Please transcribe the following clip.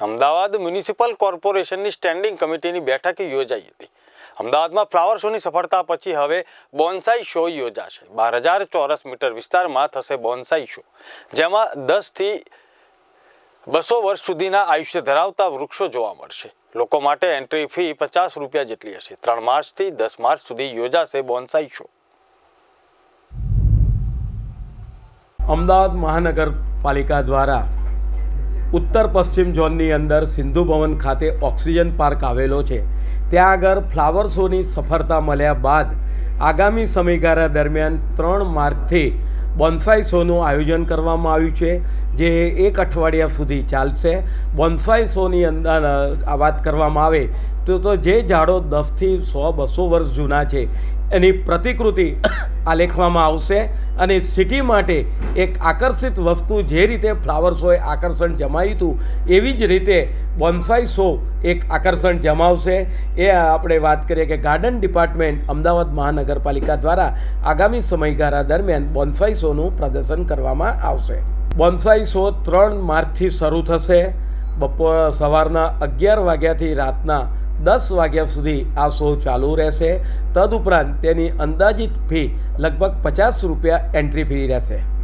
Ahmedabad municipal કોર્પોરેશનની standing કમિટીની બેઠક યોજાઈ હતી. અમદાવાદમાં ફ્લાવર શોની સફળતા પછી હવે બોન્સાઈ શો યોજાશે. બાર હજાર ચોરસ મીટર વિસ્તારમાં થશે બોન્સાઈ શો, જેમાં દસથી બસો વર્ષ સુધીના આયુષ્ય ધરાવતા વૃક્ષો જોવા મળશે. લોકો માટે એન્ટ્રી ફી પચાસ રૂપિયા જેટલી હશે. ત્રણ માર્ચથી દસ માર્ચ સુધી યોજાશે બોન્સાઈ શો. અમદાવાદ મહાનગરપાલિકા દ્વારા ઉત્તર પશ્ચિમ ઝોનની અંદર સિંધુ ભવન ખાતે ઓક્સિજન પાર્ક આવેલો છે. ત્યાં આગળ ફ્લાવર શોની સફળતા મળ્યા બાદ આગામી સમયગાળા દરમિયાન ત્રણ માર્ચથી બોન્સાઈ શોનું આયોજન કરવામાં આવ્યું છે, જે એક અઠવાડિયા સુધી ચાલશે. બોન્સાઈ શોની અંદર વાત કરવામાં આવે તો તો જે ઝાડો દસથી સો, બસો વર્ષ જૂના છે, એની પ્રતિકૃતિ આલેખવામાં આવશે અને સિટી માટે એક આકર્ષિત વસ્તુ જે રીતે ફ્લાવર શોએ આકર્ષણ જમાયું હતું, એવી જ રીતે બોન્સાઈ શો એક આકર્ષણ જમાવશે. એ આપણે વાત કરીએ કે ગાર્ડન ડિપાર્ટમેન્ટ અમદાવાદ મહાનગરપાલિકા દ્વારા આગામી સમયગાળા દરમિયાન બોન્સાઈ શોનું પ્રદર્શન કરવામાં આવશે. બોન્સાઈ શો ત્રણ માર્ચથી શરૂ થશે. બપોર સવારના અગિયાર વાગ્યાથી રાતના દસ વાગ્યા સુધી આ શો ચાલુ રહેશે. તદુપરાંત તેની અંદાજિત ફી લગભગ પચાસ રૂપિયા એન્ટ્રી ફી રહેશે.